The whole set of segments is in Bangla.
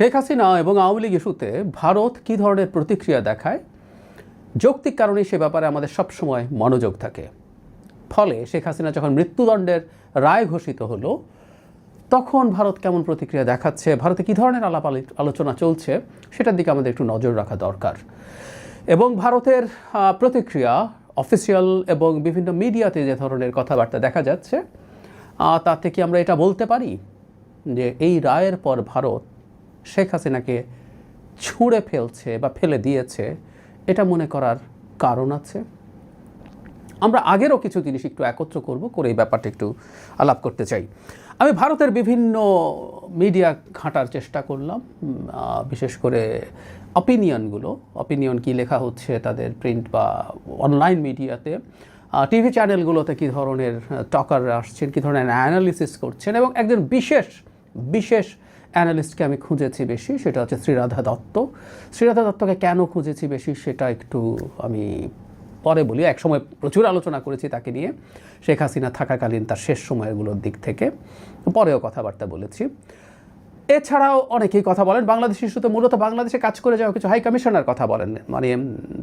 শেখ হাসিনা এবং আওয়ামী লীগ ইস্যুতে ভারত কী ধরনের প্রতিক্রিয়া দেখায়? যৌক্তিক কারণে সে ব্যাপারে আমাদের সবসময় মনোযোগ থাকে। ফলে শেখ হাসিনা যখন মৃত্যুদণ্ডের রায় ঘোষিত হলো, তখন ভারত কেমন প্রতিক্রিয়া দেখাচ্ছে? ভারতে কী ধরনের আলাপ আলি- আলোচনা চলছে? সেটার দিকে আমাদের একটু নজর রাখা দরকার। এবং ভারতের প্রতিক্রিয়া অফিসিয়াল এবং বিভিন্ন মিডিয়াতে যে ধরনের কথাবার্তা দেখা যাচ্ছে তাতে কি আমরা এটা বলতে পারি? যে এই রায়ের পর ভারত শেখ হাসিনাকে ছুঁড়ে ফেলছে বা ফেলে দিয়েছে, এটা মনে করার কারণ আছে। আমরা আগেরও কিছু জিনিস একটু একত্র করব, করে এই ব্যাপারটা একটু আলাপ করতে চাই। আমি ভারতের বিভিন্ন মিডিয়া ঘাঁটার চেষ্টা করলাম বিশেষ করে অপিনিয়নগুলো অপিনিয়ন কি লেখা হচ্ছে তাদের প্রিন্ট বা অনলাইন মিডিয়াতে টিভি চ্যানেলগুলোতে কী ধরনের টকার আসছেন, কী ধরনের অ্যানালিসিস করছেন এবং একজন বিশেষ বিশেষ অ্যানালিস্টকে আমি খুঁজেছি বেশি, সেটা হচ্ছে শ্রীরাধা দত্ত। শ্রীরাধা দত্তকে কেন খুঁজেছি বেশি, সেটা একটু আমি পরে বলি। একসময় প্রচুর আলোচনা করেছি তাকে নিয়ে। শেখ হাসিনা থাকাকালীন তার শেষ সময়গুলোর দিক থেকে। পরেও কথাবার্তা বলেছি। এছাড়াও অনেকেই কথা বলেন, বাংলাদেশ ইস্যুতে মূলত বাংলাদেশে কাজ করে যাওয়া কিছু হাই কমিশনার কথা বলেন। মানে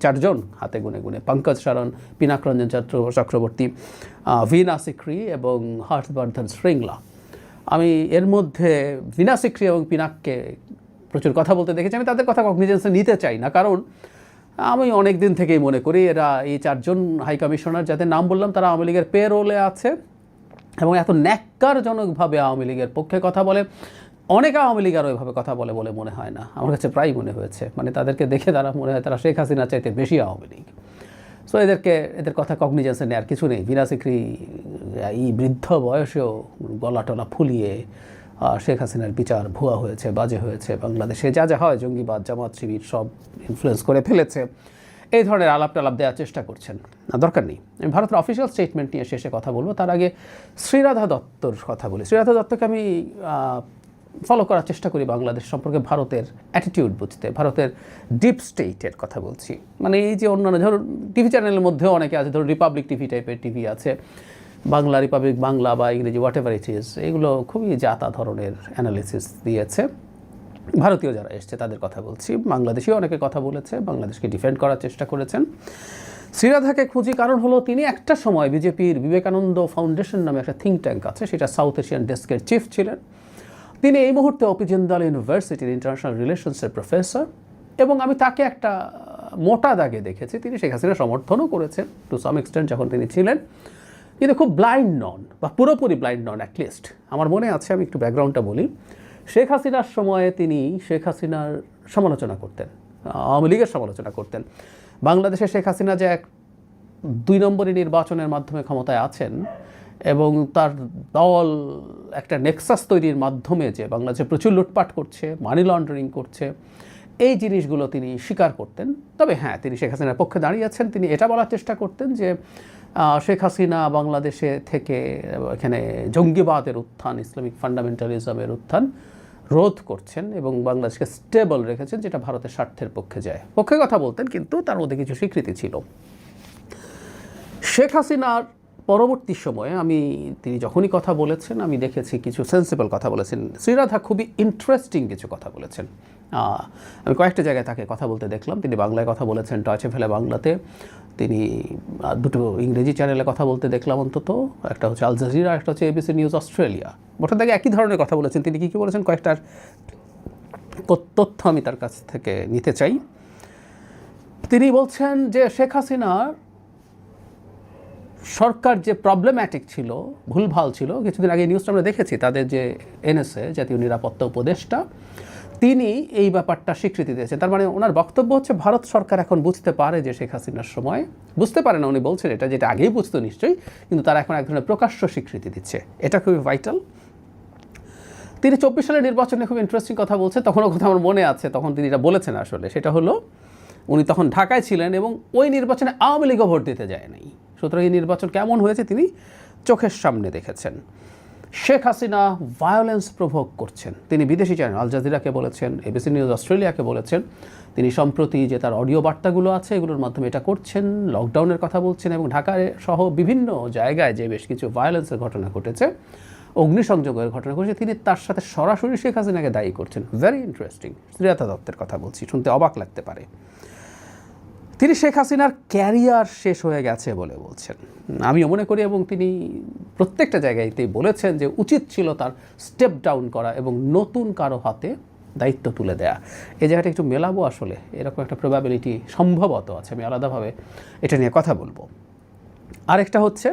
চারজন হাতে গুনে গুনে, পঙ্কজ শরণ পিনাকরঞ্জন চক্র- চক্রবর্তী ভিনা সিক্রি এবং হর্ষবর্ধন শ্রীংলা আমি এর মধ্যে ভীনা সিক্রি এবং পিনাককে প্রচুর কথা বলতে দেখেছি। আমি তাদের কথা কগনিজেন্সে নিতে চাই না। কারণ আমি অনেক দিন থেকেই মনে করি এরা এই চারজন হাই কমিশনার যাদের নাম বললাম, তারা আওয়ামী লীগের পে রোলে আছে এবং এত ন্যাক্কারজনকভাবে আওয়ামী লীগের পক্ষে কথা বলে। অনেক আওয়ামী লীগ আর ওইভাবে কথা বলে বলে মনে হয় না। আমার কাছে প্রায় মনে হয়েছে। মানে তাদেরকে দেখে তারা মনে হয় তারা শেখ হাসিনা চাইতে বেশি আওয়ামী লীগ। সো এদেরকে এদের কথা কগনিজেন্সে নেওয়ার কিছু নেই। বিনা সিক্রি এই বৃদ্ধ বয়সেও গলা টলা ফুলিয়ে শেখ হাসিনার বিচার ভুয়া হয়েছে বাজে হয়েছে। বাংলাদেশে যা যা হয় জঙ্গিবাদ জামাত শিবির সব ইনফ্লুয়েন্স করে ফেলেছে। এই ধরনের আলাপ টালাপ দেওয়ার চেষ্টা করছেন। না, দরকার নেই। আমি ভারতের অফিসিয়াল স্টেটমেন্ট নিয়ে শেষে কথা বলব। তার আগে শ্রীরাধা দত্তর কথা বলি। শ্রীরাধা দত্তকে আমি ফলো করার চেষ্টা করি বাংলাদেশ সম্পর্কে ভারতের অ্যাটিটিউড বুঝতে, ভারতের ডিপ স্টেটের কথা বলছি। মানে এই যে অন্যান্য, ধরুন টিভি চ্যানেলের মধ্যেও অনেকে আছে, ধরুন রিপাবলিক টিভি টাইপের টিভি আছে, বাংলা রিপাবলিক বাংলা বা ইংরেজি হোয়াট এভার ইট ইজ এগুলো খুবই জাতা ধরনের অ্যানালিসিস দিয়েছে। ভারতীয় যারা এসছে, তাদের কথা বলছি। বাংলাদেশেও অনেকে কথা বলেছে, বাংলাদেশকে ডিফেন্ড করার চেষ্টা করেছেন। শ্রীরাধাকে খুঁজি কারণ হলো, তিনি একটা সময় বিজেপির বিবেকানন্দ ফাউন্ডেশন নামে একটা থিঙ্ক ট্যাঙ্ক আছে, সেটা সাউথ এশিয়ান ডেস্কের চিফ ছিলেন। তিনি এই মুহূর্তে অপি জিন্দাল ইউনিভার্সিটির ইন্টারন্যাশনাল রিলেশনসের প্রফেসর এবং আমি তাকে একটা মোটা দাগে দেখেছি। তিনি শেখ হাসিনা সমর্থনও করেছেন টু সাম এক্সটেন্ট যখন তিনি ছিলেন। কিন্তু খুব ব্লাইন্ড নন, বা পুরোপুরি ব্লাইন্ড নন অ্যাটলিস্ট আমার মনে আছে, আমি একটু ব্যাকগ্রাউন্ডটা বলি। শেখ হাসিনার সময়ে তিনি শেখ হাসিনার সমালোচনা করতেন, আওয়ামী লীগের সমালোচনা করতেন। বাংলাদেশে শেখ হাসিনা যে এক দুই নম্বরই নির্বাচনের মাধ্যমে ক্ষমতায় আছেন এবং তার দল একটা নেক্সাস তৈরির মাধ্যমে যে বাংলাদেশে প্রচুর লুটপাট করছে মানি লন্ডারিং করছে, এই জিনিসগুলো তিনি স্বীকার করতেন। তবে হ্যাঁ তিনি শেখ হাসিনার পক্ষে দাঁড়িয়েছেন তিনি এটা বলার চেষ্টা করতেন যে শেখ হাসিনা বাংলাদেশে থেকে এখানে জঙ্গিবাদের উত্থান, ইসলামিক ফান্ডামেন্টালিজমের উত্থান রোধ করছেন এবং বাংলাদেশকে স্টেবল রেখেছেন, যেটা ভারতের স্বার্থের পক্ষে যায়। পক্ষে কথা বলতেন, কিন্তু তার মধ্যে কিছু স্বীকৃতি ছিল। শেখ হাসিনার পরবর্তী সময়ে আমি, তিনি যখনই কথা বলেছেন, আমি দেখেছি কিছু সেন্সিবল কথা বলেছেন। শ্রীরাধা খুবই ইন্টারেস্টিং কিছু কথা বলেছেন। আমি কয়েকটা জায়গায় তাকে কথা বলতে দেখলাম। তিনি বাংলায় কথা বলেছেন টয়চে ফেলে বাংলাতে। তিনি দুটো ইংরেজি চ্যানেলে কথা বলতে দেখলাম অন্তত। একটা হচ্ছে আল জাজিরা একটা হচ্ছে এবিসি নিউজ অস্ট্রেলিয়া মোটা থেকে একই ধরনের কথা বলেছেন। তিনি কী কী বলেছেন কয়েকটার তথ্য আমি তার কাছ থেকে নিতে চাই। তিনি বলছেন যে শেখ হাসিনার সরকার যে প্রবলেম্যাটিক ছিল, ভুলভাল ছিল, কিছুদিন আগে নিউজটা আমরা দেখেছি, তাদের যে এনএসএ জাতীয় নিরাপত্তা উপদেষ্টা, তিনি এই ব্যাপারটা স্বীকৃতি দিয়েছেন। তার মানে ওনার বক্তব্য হচ্ছে, ভারত সরকার এখন বুঝতে পারে যে শেখ হাসিনার সময়। বুঝতে পারে না উনি বলছেন এটা, যেটা আগেই বুঝতো নিশ্চয়ই, কিন্তু তারা এখন এক ধরনের প্রকাশ্য স্বীকৃতি দিচ্ছে। এটা খুবই ভাইটাল তিনি চব্বিশ সালের নির্বাচনে খুব ইন্টারেস্টিং কথা বলছে তখনও কথা আমার মনে আছে, তখন তিনি এটা বলেছেন আসলে। সেটা হলো, উনি তখন ঢাকায় ছিলেন এবং ওই নির্বাচনে আওয়ামী লীগও ভোট দিতে যায় নাই। সুতরাং এই নির্বাচন কেমন হয়েছে তিনি চোখের সামনে দেখেছেন। শেখ হাসিনা ভায়োলেন্স প্রভোগ করছেন। তিনি বিদেশি চ্যানেল আল জাজিরাকে বলেছেন এবিসি নিউজ অস্ট্রেলিয়াকে বলেছেন। তিনি সম্প্রতি যে তার অডিও বার্তাগুলো আছে, এগুলোর মাধ্যমে এটা করছেন লকডাউনের কথা বলছেন এবং ঢাকায় সহ বিভিন্ন জায়গায় যে বেশ কিছু ভায়োলেন্সের ঘটনা ঘটেছে, অগ্নিসংযোগের ঘটনা ঘটেছে, তিনি তার সাথে সরাসরি শেখ হাসিনাকে দায়ী করছেন। ভেরি ইন্টারেস্টিং শ্রীলতা দত্তের কথা বলছি, শুনতে অবাক লাগতে পারে। তিনি শেখ হাসিনার ক্যারিয়ার শেষ হয়ে গেছে বলে বলছেন। আমিও মনে করি এবং তিনি প্রত্যেকটা জায়গায়তেই বলেছেন যে উচিত ছিল তার স্টেপ ডাউন করা এবং নতুন কারও হাতে দায়িত্ব তুলে দেয়া। এই জায়গাটা একটু মেলাবো আসলে, এরকম একটা প্রবাবিলিটি সম্ভবত আছে, আমি আলাদাভাবে এটা নিয়ে কথা বলব। আরেকটা হচ্ছে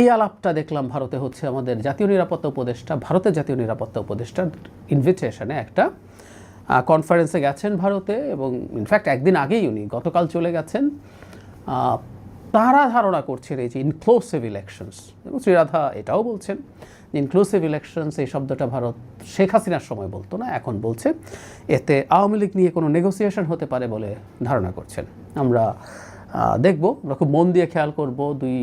এই আলাপটা দেখলাম ভারতে হচ্ছে আমাদের জাতীয় নিরাপত্তা উপদেষ্টা, ভারতের জাতীয় নিরাপত্তা উপদেষ্টার ইনভিটেশনে একটা কনফারেন্সে গেছেন ভারতে এবং ইনফ্যাক্ট একদিন আগেই উনি, গতকাল চলে গেছেন। তারা ধারণা করছেন এই যে ইনক্লোসিভ ইলেকশনস এবং শ্রীরাধা এটাও বলছেন ইনক্লুসিভ ইলেকশনস এই শব্দটা ভারত শেখ হাসিনার সময় বলতো না, এখন বলছে। এতে আওয়ামী লীগ নিয়ে কোনো নেগোসিয়েশন হতে পারে বলে ধারণা করছেন। আমরা দেখব, আমরা খুব মন দিয়ে খেয়াল করব, দুই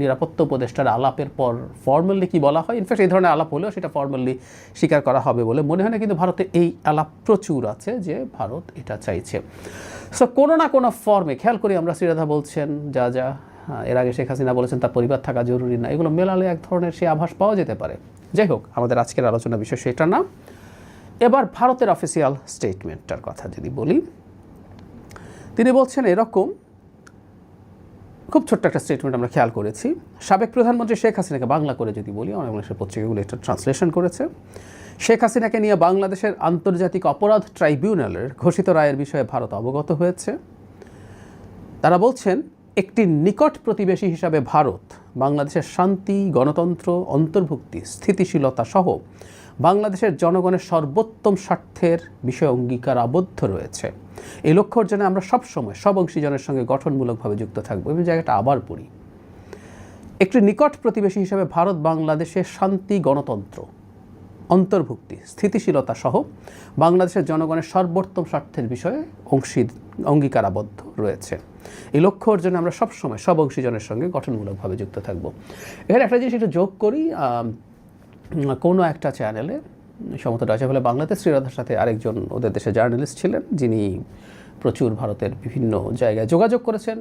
নিরাপত্তা উপদেষ্টার আলাপের পর ফর্মালি কি বলা হয়? ইনফ্যাক্ট এই ধরনের আলাপ হলেও সেটা ফর্মালি স্বীকার করা হবে বলে মনে হয় না, কিন্তু ভারতে এই আলাপ প্রচুর আছে যে ভারত এটা চাইছে। সো কোনো না কোনো ফর্মে খেয়াল করি আমরা, শ্রীরাধা বলছেন, যা যা এর আগে শেখ হাসিনা বলেছেন, তার পরিবার থাকা জরুরি না, এগুলো মেলালে এক ধরনের সে আভাস পাওয়া যেতে পারে। যাই হোক, আমাদের আজকের আলোচনা বিষয় সেটা না। এবার ভারতের অফিসিয়াল স্টেটমেন্টটার কথা যদি বলি, তিনি বলছেন এরকম খুব ছোট্ট একটা স্টেটমেন্ট আমরা খেয়াল করেছি। সাবেক প্রধানমন্ত্রী শেখ হাসিনাকে বাংলা করে যদি বলি, অনেক মানুষের পত্রিকাগুলো এটা ট্রান্সলেশন করেছে। শেখ হাসিনাকে নিয়ে বাংলাদেশের আন্তর্জাতিক অপরাধ ট্রাইব্যুনালের ঘোষিত রায়ের বিষয়ে ভারত অবগত হয়েছে। তারা বলছেন, একটি নিকট প্রতিবেশী হিসাবে ভারত, বাংলাদেশের শান্তি, গণতন্ত্র, অন্তর্ভুক্তি, স্থিতিশীলতা সহ বাংলাদেশের জনগণের সর্বোত্তম স্বার্থের বিষয়ে অঙ্গীকার আবদ্ধ রয়েছে। এই লক্ষ্য অর্জনে আমরা সবসময় সব অংশীজনের সঙ্গে গঠনমূলকভাবে যুক্ত থাকব। এই জায়গাটা আবার পড়ি। একটি নিকট প্রতিবেশী হিসাবে ভারত বাংলাদেশের শান্তি, গণতন্ত্র, অন্তর্ভুক্তি, স্থিতিশীলতা সহ বাংলাদেশের জনগণের সর্বোত্তম স্বার্থের বিষয়ে অংশী অঙ্গীকারাবদ্ধ রয়েছে। এই লক্ষ্য অর্জনে আমরা সবসময় সব অংশীজনের সঙ্গে গঠনমূলকভাবে যুক্ত থাকব। এখানে একটা জিনিস একটু যোগ করি কোনো একটা চ্যানেলে সমত ডয়চে বলে বাংলাদেশ শ্রীরাধার সাথে আরেকজন ওদের দেশে জার্নালিস্ট ছিলেন, যিনি প্রচুর ভারতের বিভিন্ন জায়গায় যোগাযোগ করেছেন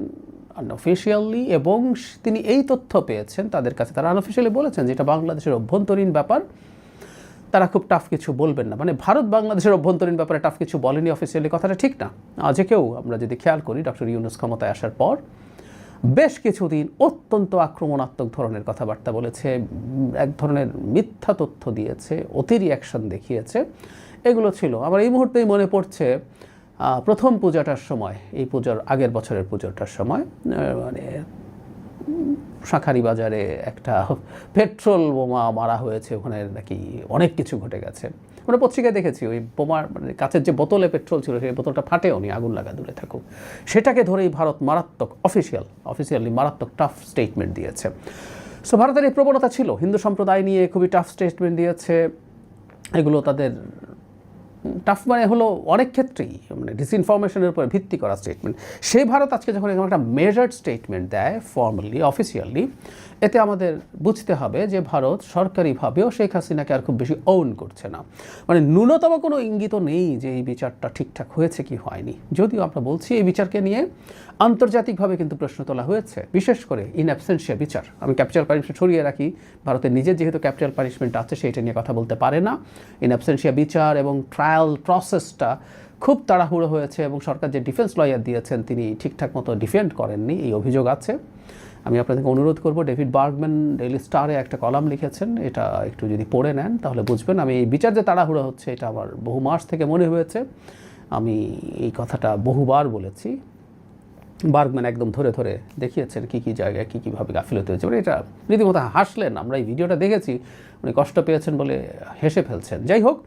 আনঅফিসিয়ালি এবং তিনি এই তথ্য পেয়েছেন, তাদের কাছে। তারা আনঅফিসিয়ালি বলেছেন যে এটা বাংলাদেশের অভ্যন্তরীণ ব্যাপার। তারা খুব টাফ কিছু বলবেন না। মানে ভারত বাংলাদেশের অভ্যন্তরীণ ব্যাপারে টাফ কিছু বলেনি অফিসিয়ালি কথাটা ঠিক না। আজকেও আমরা যদি খেয়াল করি ডক্টর ইউনুস ক্ষমতায় আসার পর বেশ কিছুদিন অত্যন্ত আক্রমণাত্মক ধরনের কথাবার্তা বলেছে, এক ধরনের মিথ্যা তথ্য দিয়েছে অতি রিয়াকশন দেখিয়েছে। এগুলো ছিল। আমার এই মুহূর্তেই মনে পড়ছে প্রথম পূজাটার সময়, এই পুজোর আগের বছরের পুজোটার সময় মানে শাঁখারি বাজারে একটা পেট্রোল বোমা মারা হয়েছে, ওখানে নাকি অনেক কিছু ঘটে গেছে। আমরা পত্রিকায় দেখেছি, ওই বোমার মানে কাছের যে বোতলে পেট্রোল ছিল, সেই বোতলটা ফাটেও নি, আগুন লাগা দূরে থাকুক। সেটাকে ধরেই ভারত মারাত্মক অফিসিয়াল অফিসিয়ালি মারাত্মক টাফ স্টেটমেন্ট দিয়েছে। সো ভারতের এই প্রবণতা ছিল, হিন্দু সম্প্রদায় নিয়ে খুবই টাফ স্টেটমেন্ট দিয়েছে। এগুলো তাদের টাফ মানে হলো অনেক ক্ষেত্রেই মানে ডিসইনফরমেশনের উপর ভিত্তি করা স্টেটমেন্ট সেই ভারত আজকে যখন এরকম একটা মেজার্ড স্টেটমেন্ট দেয় ফর্মালি অফিসিয়ালি এতে আমাদের বুঝতে হবে যে ভারত সরকারিভাবেও শেখ হাসিনাকে আর খুব বেশি ওন করছে না। মানে ন্যূনতম কোনো ইঙ্গিত নেই যে এই বিচারটা ঠিকঠাক হয়েছে কি হয়নি। যদিও আমরা বলছি এই বিচারকে নিয়ে আন্তর্জাতিকভাবে কিন্তু প্রশ্ন তোলা হয়েছে, বিশেষ করে ইন অ্যাবসেন্সিয়া বিচার। আমি ক্যাপিটাল পানিশমেন্ট সরিয়ে রাখি, ভারতের নিজের যেহেতু ক্যাপিটাল পানিশমেন্ট আছে সেইটা নিয়ে কথা বলতে পারে না। ইন অ্যাবসেন্সিয়া বিচার এবং ট্রায়াল প্রসেসটা খুব তাড়াহুড়ো হয়েছে এবং সরকার যে ডিফেন্স লয়ার দিয়েছেন, তিনি ঠিকঠাক মতো ডিফেন্ড করেননি, এই অভিযোগ আছে। আমি আপনাদেরকে অনুরোধ করব ডেভিড বার্গম্যান ডেইলি স্টারে একটা কলাম লিখেছেন, এটা একটু যদি পড়ে নেন তাহলে বুঝবেন। আমি এই বিচার যে তাড়াহুড়ো হচ্ছে, এটা আমার বহু মাস থেকে মনে হয়েছে। আমি এই কথাটা বহুবার বলেছি। বার্গম্যান একদম ধরে ধরে দেখিয়েছেন কী কী জায়গায় কী কীভাবে গাফিলতি হয়েছে। মানে এটা রীতিমতো হাসলেন, আমরা এই ভিডিওটা দেখেছি, উনি কষ্ট পেয়েছেন বলে হেসে ফেলছেন। যাই হোক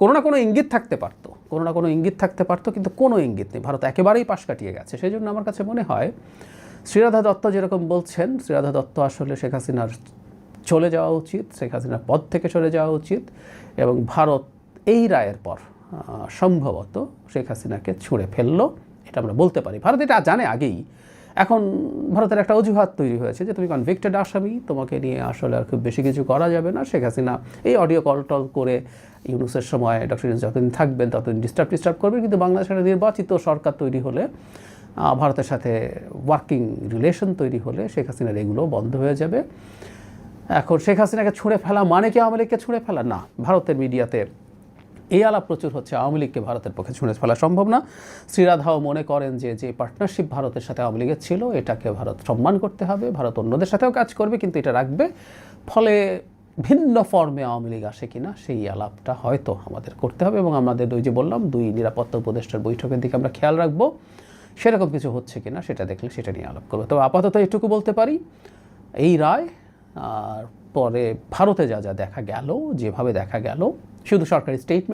কোনো না কোনো ইঙ্গিত থাকতে পারতো, কোনো না কোনো ইঙ্গিত থাকতে পারতো, কিন্তু কোনো ইঙ্গিত নেই। ভারত একেবারেই পাশ কাটিয়ে গেছে। সেই জন্য আমার কাছে মনে হয়, শ্রীরাধা দত্ত যেরকম বলছেন, শ্রীরাধা দত্ত আসলে শেখ হাসিনার চলে যাওয়া উচিত, শেখ হাসিনার পদ থেকে সরে যাওয়া উচিত এবং ভারত এই রায়ের পর সম্ভবত শেখ হাসিনাকে ছুঁড়ে ফেলল। এটা আমরা বলতে পারি। ভারত এটা জানে আগেই। এখন ভারতের একটা অজুহাত তৈরি হয়েছে যে তুমি কনভিক্টেড আসামি, তোমাকে নিয়ে আসলে আর খুব বেশি কিছু করা যাবে না। শেখ হাসিনা এই অডিও কল টল করে ইউনুসের সময় ডক্টর ইউনুস যতদিন থাকবেন ততদিন ডিস্টার্ব ডিস্টার্ব করবেন, কিন্তু বাংলাদেশের নির্বাচিত সরকার তৈরি হলে ভারতের সাথে ওয়ার্কিং রিলেশন তৈরি হলে শেখ হাসিনার এগুলো বন্ধ হয়ে যাবে। এখন শেখ হাসিনাকে ছুঁড়ে ফেলা মানে কি আওয়ামী লীগকে ছুঁড়ে ফেলা? না, ভারতের মিডিয়াতে এই আলাপ প্রচুর হচ্ছে আওয়ামী লীগকে ভারতের পক্ষে ছুঁড়ে ফেলা সম্ভব না। শ্রীরাধাও মনে করেন যে যে পার্টনারশিপ ভারতের সাথে আওয়ামী লীগের ছিল, এটাকে ভারত সম্মান করতে হবে, ভারত অন্যদের সাথেও কাজ করবে, কিন্তু এটা রাখবে। ফলে ভিন্ন ফর্মে আওয়ামী লীগ আসে কিনা, সেই আলাপটা হয়তো আমাদের করতে হবে এবং আমাদের ওই যে বললাম, দুই নিরাপত্তা উপদেষ্টার বৈঠকের দিকে আমরা খেয়াল রাখব, সেরকম কিছু হচ্ছে কিনা সেটা দেখলে সেটা নিয়ে আলাপ করব। তবে আপাতত এটুকু বলতে পারি, এই রায়, আর পরে ভারতে যা যা দেখা গেল, যেভাবে দেখা গেল, শুধু সরকারি স্টেটমেন্ট